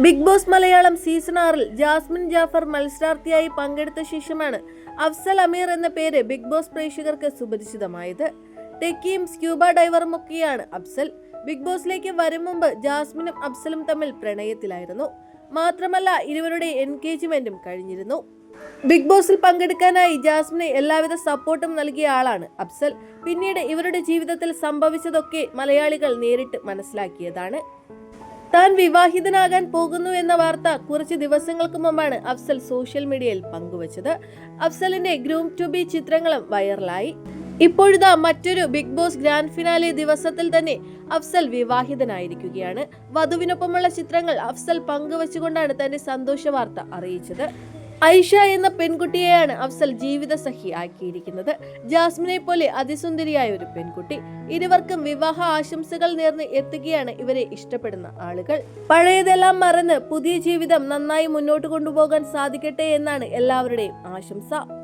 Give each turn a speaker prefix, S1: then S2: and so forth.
S1: Big boss Malayalam season ആറിൽ Jasmine Jaffar മത്സരാർത്ഥിയായി പങ്കെടുത്ത ശേഷമാണ് അഫ്സൽ അമീർ എന്ന പേര് ബിഗ് ബോസ് പ്രേക്ഷകർക്ക് സുപരിചിതമായത്. ടെക്കിയും സ്ക്യൂബ ഡൈവറുമൊക്കെയാണ് അഫ്സൽ. ബിഗ് ബോസിലേക്ക് വരും മുമ്പ് ജാസ്മിനും അഫ്സലും തമ്മിൽ പ്രണയത്തിലായിരുന്നു. മാത്രമല്ല ഇരുവരുടെ എൻഗേജ്മെന്റും കഴിഞ്ഞിരുന്നു. ബിഗ് ബോസിൽ പങ്കെടുക്കാനായി ജാസ്മിന് എല്ലാവിധ സപ്പോർട്ടും നൽകിയ ആളാണ് അഫ്സൽ. പിന്നീട് ഇവരുടെ ജീവിതത്തിൽ സംഭവിച്ചതൊക്കെ മലയാളികൾ നേരിട്ട് മനസ്സിലാക്കിയതാണ്. താൻ വിവാഹിതനാകാൻ പോകുന്നു എന്ന വാർത്ത കുറച്ച് ദിവസങ്ങൾക്ക് മുമ്പാണ് അഫ്സൽ സോഷ്യൽ മീഡിയയിൽ പങ്കുവച്ചത്. അഫ്സലിന്റെ ഗ്രൂം ടു ബി ചിത്രങ്ങളും വൈറലായി. ഇപ്പോഴിതാ മറ്റൊരു ബിഗ് ബോസ് ഗ്രാൻഡ് ഫിനാലെ ദിവസത്തിൽ തന്നെ അഫ്സൽ വിവാഹിതനായിരിക്കുകയാണ്. വധുവിനൊപ്പമുള്ള ചിത്രങ്ങൾ അഫ്സൽ പങ്കുവച്ചുകൊണ്ടാണ് തന്റെ സന്തോഷ വാർത്ത അറിയിച്ചത്. ഐഷ എന്ന പെൺകുട്ടിയെയാണ് അഫ്സൽ ജീവിത സഖി ആക്കിയിരിക്കുന്നത് ജാസ്മിനെ പോലെ അതിസുന്ദരിയായ ഒരു പെൺകുട്ടി ഇരുവർക്കും വിവാഹ ആശംസകൾ നേർന്ന് എത്തുകയാണ് ഇവരെ ഇഷ്ടപ്പെടുന്ന ആളുകൾ. പഴയതെല്ലാം മറന്ന് പുതിയ ജീവിതം നന്നായി മുന്നോട്ട് കൊണ്ടുപോകാൻ സാധിക്കട്ടെ എന്നാണ് എല്ലാവരുടെയും ആശംസ.